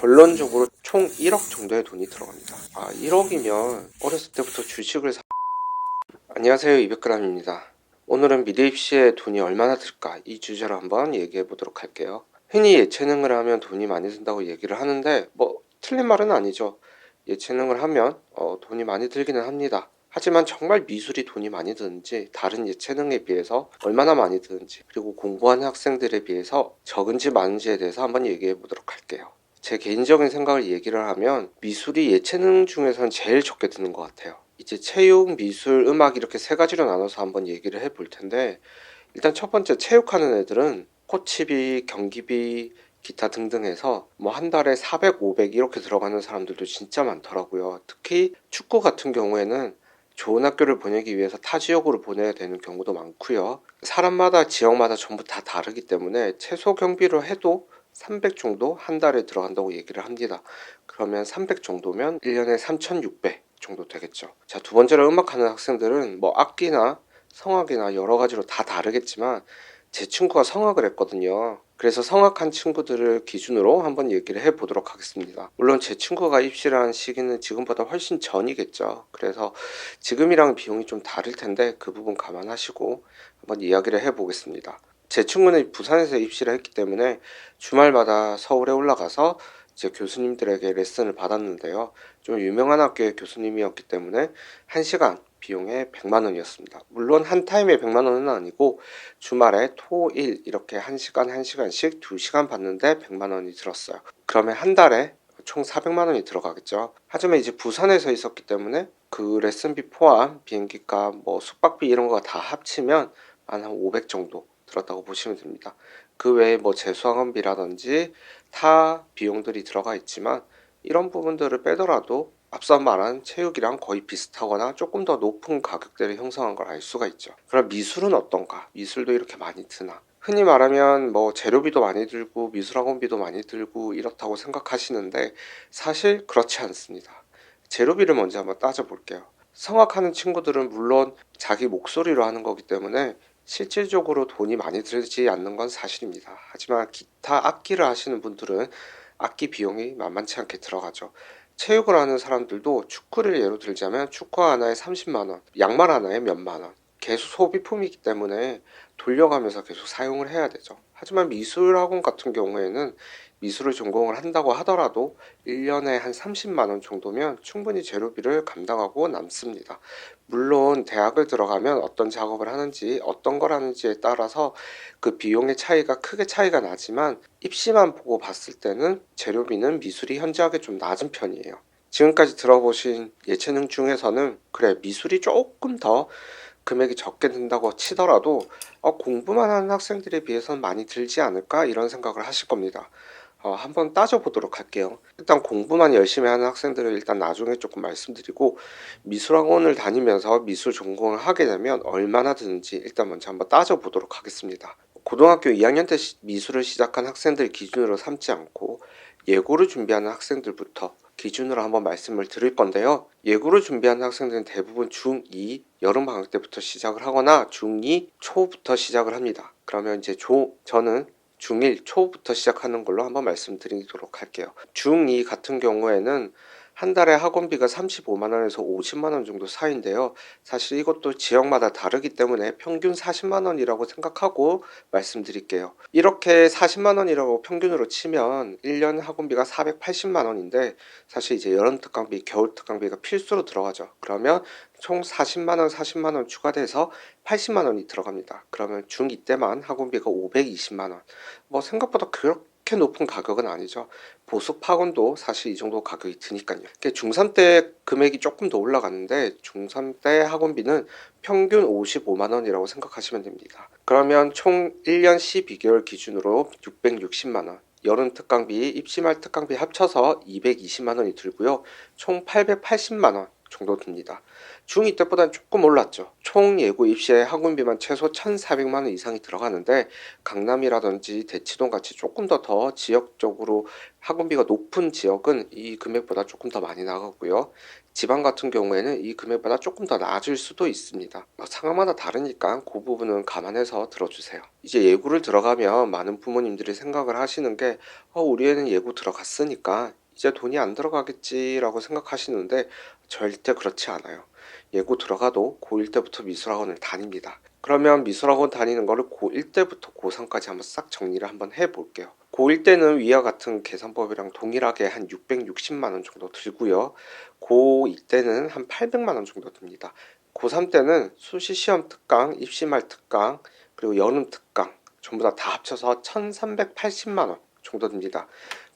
결론적으로 총 1억 정도의 돈이 들어갑니다. 아 1억이면 어렸을 때부터 주식을 사... 안녕하세요 200g입니다. 오늘은 미래 입시에 돈이 얼마나 들까 이 주제로 한번 얘기해 보도록 할게요. 흔히 예체능을 하면 돈이 많이 든다고 얘기를 하는데 뭐 틀린 말은 아니죠. 예체능을 하면 어, 돈이 많이 들기는 합니다. 하지만 정말 미술이 돈이 많이 드는지 다른 예체능에 비해서 얼마나 많이 드는지 그리고 공부하는 학생들에 비해서 적은지 많은지에 대해서 한번 얘기해 보도록 할게요. 제 개인적인 생각을 얘기를 하면 미술이 예체능 중에서는 제일 적게 드는 것 같아요. 이제 체육, 미술, 음악 이렇게 세 가지로 나눠서 한번 얘기를 해볼 텐데 일단 첫 번째 체육하는 애들은 코치비, 경기비, 기타 등등 해서 뭐 한 달에 400, 500 이렇게 들어가는 사람들도 진짜 많더라고요. 특히 축구 같은 경우에는 좋은 학교를 보내기 위해서 타 지역으로 보내야 되는 경우도 많고요. 사람마다 지역마다 전부 다 다르기 때문에 최소 경비로 해도 300 정도 한 달에 들어간다고 얘기를 합니다. 그러면 300 정도면 1년에 3,600 정도 되겠죠. 자, 두 번째로 음악하는 학생들은 뭐 악기나 성악이나 여러 가지로 다 다르겠지만 제 친구가 성악을 했거든요. 그래서 성악한 친구들을 기준으로 한번 얘기를 해 보도록 하겠습니다. 물론 제 친구가 입시를 한 시기는 지금보다 훨씬 전이겠죠. 그래서 지금이랑 비용이 좀 다를 텐데 그 부분 감안하시고 한번 이야기를 해 보겠습니다. 제 친구는 부산에서 입시를 했기 때문에 주말마다 서울에 올라가서 이제 교수님들에게 레슨을 받았는데요. 좀 유명한 학교의 교수님이었기 때문에 1시간 비용에 100만 원이었습니다. 물론 한 타임에 100만 원은 아니고 주말에 토, 일 이렇게 1시간 1시간씩 2시간 받는데 100만 원이 들었어요. 그러면 한 달에 총 400만 원이 들어가겠죠. 하지만 이제 부산에서 있었기 때문에 그 레슨비 포함 비행기값 뭐 숙박비 이런 거 다 합치면 한500 정도 들었다고 보시면 됩니다. 그 외에 뭐 재수학원비라든지 타 비용들이 들어가 있지만 이런 부분들을 빼더라도 앞서 말한 체육이랑 거의 비슷하거나 조금 더 높은 가격대를 형성한 걸 알 수가 있죠. 그럼 미술은 어떤가? 미술도 이렇게 많이 드나? 흔히 말하면 뭐 재료비도 많이 들고 미술학원비도 많이 들고 이렇다고 생각하시는데 사실 그렇지 않습니다. 재료비를 먼저 한번 따져볼게요. 성악하는 친구들은 물론 자기 목소리로 하는 거기 때문에 실질적으로 돈이 많이 들지 않는 건 사실입니다. 하지만 기타 악기를 하시는 분들은 악기 비용이 만만치 않게 들어가죠. 체육을 하는 사람들도 축구를 예로 들자면 축구 하나에 30만 원, 양말 하나에 몇만 원. 계속 소비품이기 때문에 돌려가면서 계속 사용을 해야 되죠. 하지만 미술학원 같은 경우에는 미술을 전공을 한다고 하더라도 1년에 한 30만 원 정도면 충분히 재료비를 감당하고 남습니다. 물론 대학을 들어가면 어떤 작업을 하는지 어떤 걸 하는지에 따라서 그 비용의 차이가 크게 차이가 나지만 입시만 보고 봤을 때는 재료비는 미술이 현저하게 좀 낮은 편이에요. 지금까지 들어보신 예체능 중에서는 그래 미술이 조금 더 금액이 적게 든다고 치더라도 어, 공부만 하는 학생들에 비해서는 많이 들지 않을까 이런 생각을 하실 겁니다. 어, 한번 따져보도록 할게요. 일단 공부만 열심히 하는 학생들을 일단 나중에 조금 말씀드리고 미술학원을 다니면서 미술 전공을 하게 되면 얼마나 드는지 일단 먼저 한번 따져보도록 하겠습니다. 고등학교 2학년 때 미술을 시작한 학생들 기준으로 삼지 않고 예고를 준비하는 학생들부터 기준으로 한번 말씀을 드릴 건데요. 예고를 준비하는 학생들은 대부분 중2 여름 방학 때부터 시작을 하거나 중2 초부터 시작을 합니다. 그러면 이제 조, 저는 중1 초부터 시작하는 걸로 한번 말씀드리도록 할게요. 중2 같은 경우에는 한 달에 학원비가 35만 원에서 50만 원 정도 사이인데요. 사실 이것도 지역마다 다르기 때문에 평균 40만 원이라고 생각하고 말씀드릴게요. 이렇게 40만 원이라고 평균으로 치면 1년 학원비가 480만 원인데 사실 이제 여름 특강비, 겨울 특강비가 필수로 들어가죠. 그러면 총 40만 원, 40만 원 추가돼서 80만 원이 들어갑니다. 그러면 중2 때만 학원비가 520만 원. 뭐 생각보다 그렇게 그렇게 높은 가격은 아니죠. 보습 학원도 사실 이 정도 가격이 드니까요. 중3 때 금액이 조금 더 올라갔는데 중3 때 학원비는 평균 55만 원이라고 생각하시면 됩니다. 그러면 총 1년 12개월 기준으로 660만 원. 여름 특강비, 입시말 특강비 합쳐서 220만 원이 들고요. 총 880만 원. 정도 듭니다. 중2 때보다는 조금 올랐죠. 총 예고 입시에 학원비만 최소 1,400만 원 이상이 들어가는데 강남이라든지 대치동 같이 조금 더 더 지역적으로 학원비가 높은 지역은 이 금액보다 조금 더 많이 나가고요. 지방 같은 경우에는 이 금액보다 조금 더 낮을 수도 있습니다. 뭐 상황마다 다르니까 그 부분은 감안해서 들어주세요. 이제 예고를 들어가면 많은 부모님들이 생각을 하시는 게 어, 우리 애는 예고 들어갔으니까 이제 돈이 안 들어가겠지라고 생각하시는데 절대 그렇지 않아요. 예고 들어가도 고1 때부터 미술학원을 다닙니다. 그러면 미술학원 다니는 거를 고1 때부터 고3까지 한번 싹 정리를 한번 해볼게요. 고1 때는 위와 같은 계산법이랑 동일하게 한 660만 원 정도 들고요. 고2 때는 한 800만 원 정도 듭니다. 고3 때는 수시 시험 특강, 입시말 특강, 그리고 여름 특강 전부 다 다 합쳐서 1,380만 원 정도 듭니다.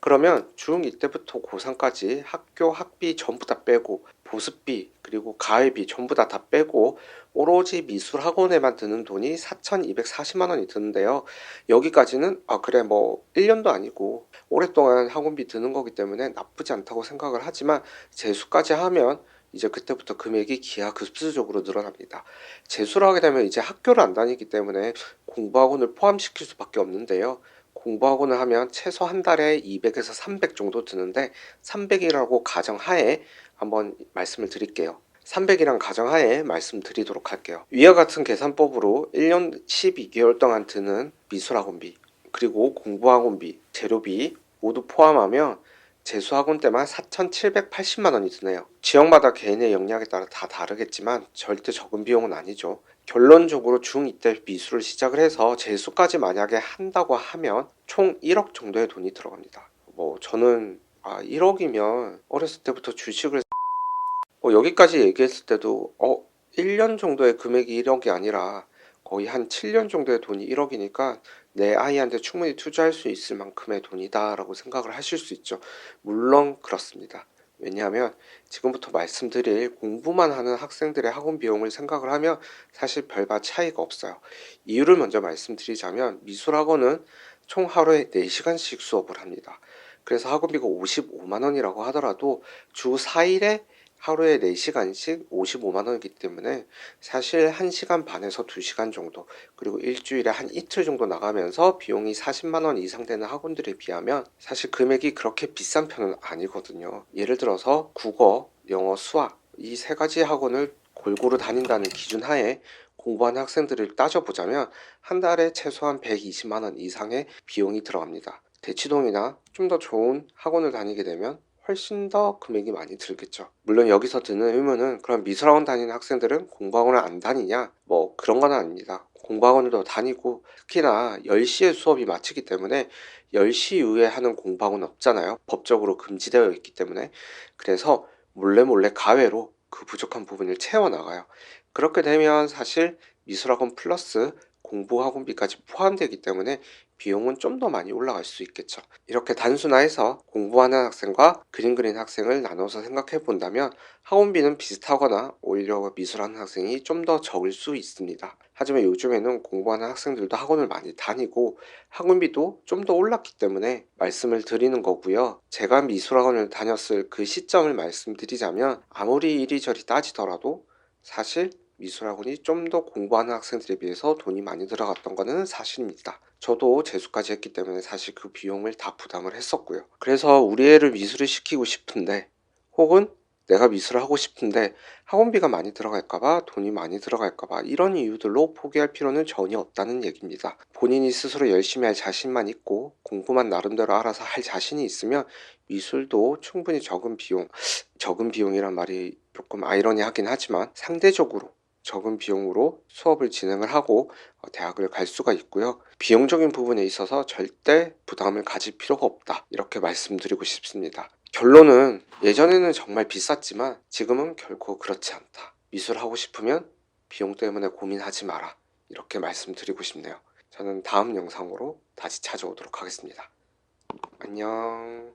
그러면 중2 때부터 고3까지 학교 학비 전부 다 빼고 보습비 그리고 가회비 전부 다 다 빼고 오로지 미술 학원에만 드는 돈이 4,240만 원이 드는데요. 여기까지는 아 그래 뭐 1년도 아니고 오랫동안 학원비 드는 거기 때문에 나쁘지 않다고 생각을 하지만 재수까지 하면 이제 그때부터 금액이 기하급수적으로 늘어납니다. 재수를 하게 되면 이제 학교를 안 다니기 때문에 공부학원을 포함시킬 수밖에 없는데요. 공부학원을 하면 최소 한 달에 200에서 300 정도 드는데 300이라고 가정하에 한번 말씀을 드릴게요. 300이란 가정하에 말씀드리도록 할게요. 위와 같은 계산법으로 1년 12개월 동안 드는 미술학원비, 그리고 공부학원비, 재료비 모두 포함하면 재수학원 때만 4,780만 원이 드네요. 지역마다 개인의 역량에 따라 다 다르겠지만 절대 적은 비용은 아니죠. 결론적으로 중2 때 미술을 시작을 해서 재수까지 만약에 한다고 하면 총 1억 정도의 돈이 들어갑니다. 뭐 저는 아 1억이면 어렸을 때부터 주식을 뭐 여기까지 얘기했을 때도 어 1년 정도의 금액이 1억이 아니라 거의 한 7년 정도의 돈이 1억이니까 내 아이한테 충분히 투자할 수 있을 만큼의 돈이다라고 생각을 하실 수 있죠. 물론 그렇습니다. 왜냐하면 지금부터 말씀드릴 공부만 하는 학생들의 학원 비용을 생각을 하면 사실 별반 차이가 없어요. 이유를 먼저 말씀드리자면 미술학원은 총 하루에 4시간씩 수업을 합니다. 그래서 학원비가 55만 원이라고 하더라도 주 4일에 하루에 4시간씩 55만 원이기 때문에 사실 1시간 반에서 2시간 정도 그리고 일주일에 한 이틀 정도 나가면서 비용이 40만 원 이상 되는 학원들에 비하면 사실 금액이 그렇게 비싼 편은 아니거든요. 예를 들어서 국어, 영어, 수학 이 세 가지 학원을 골고루 다닌다는 기준 하에 공부하는 학생들을 따져보자면 한 달에 최소한 120만 원 이상의 비용이 들어갑니다. 대치동이나 좀 더 좋은 학원을 다니게 되면 훨씬 더 금액이 많이 들겠죠. 물론 여기서 드는 의문은 그럼 미술학원 다니는 학생들은 공부학원을 안 다니냐? 뭐 그런 건 아닙니다. 공부학원도 다니고 특히나 10시에 수업이 마치기 때문에 10시 이후에 하는 공부학원 없잖아요. 법적으로 금지되어 있기 때문에. 그래서 몰래 몰래 가외로 그 부족한 부분을 채워 나가요. 그렇게 되면 사실 미술학원 플러스 공부 학원비까지 포함되기 때문에 비용은 좀 더 많이 올라갈 수 있겠죠. 이렇게 단순화해서 공부하는 학생과 그림 그리는 학생을 나눠서 생각해 본다면 학원비는 비슷하거나 오히려 미술하는 학생이 좀 더 적을 수 있습니다. 하지만 요즘에는 공부하는 학생들도 학원을 많이 다니고 학원비도 좀 더 올랐기 때문에 말씀을 드리는 거고요. 제가 미술학원을 다녔을 그 시점을 말씀드리자면 아무리 이리저리 따지더라도 사실 미술학원이 좀 더 공부하는 학생들에 비해서 돈이 많이 들어갔던 거는 사실입니다. 저도 재수까지 했기 때문에 사실 그 비용을 다 부담을 했었고요. 그래서 우리 애를 미술을 시키고 싶은데 혹은 내가 미술을 하고 싶은데 학원비가 많이 들어갈까봐 돈이 많이 들어갈까봐 이런 이유들로 포기할 필요는 전혀 없다는 얘기입니다. 본인이 스스로 열심히 할 자신만 있고 공부만 나름대로 알아서 할 자신이 있으면 미술도 충분히 적은 비용, 적은 비용이란 말이 조금 아이러니하긴 하지만 상대적으로 적은 비용으로 수업을 진행을 하고 어, 대학을 갈 수가 있고요. 비용적인 부분에 있어서 절대 부담을 가질 필요가 없다. 이렇게 말씀드리고 싶습니다. 결론은 예전에는 정말 비쌌지만 지금은 결코 그렇지 않다. 미술 하고 싶으면 비용 때문에 고민하지 마라. 이렇게 말씀드리고 싶네요. 저는 다음 영상으로 다시 찾아오도록 하겠습니다. 안녕.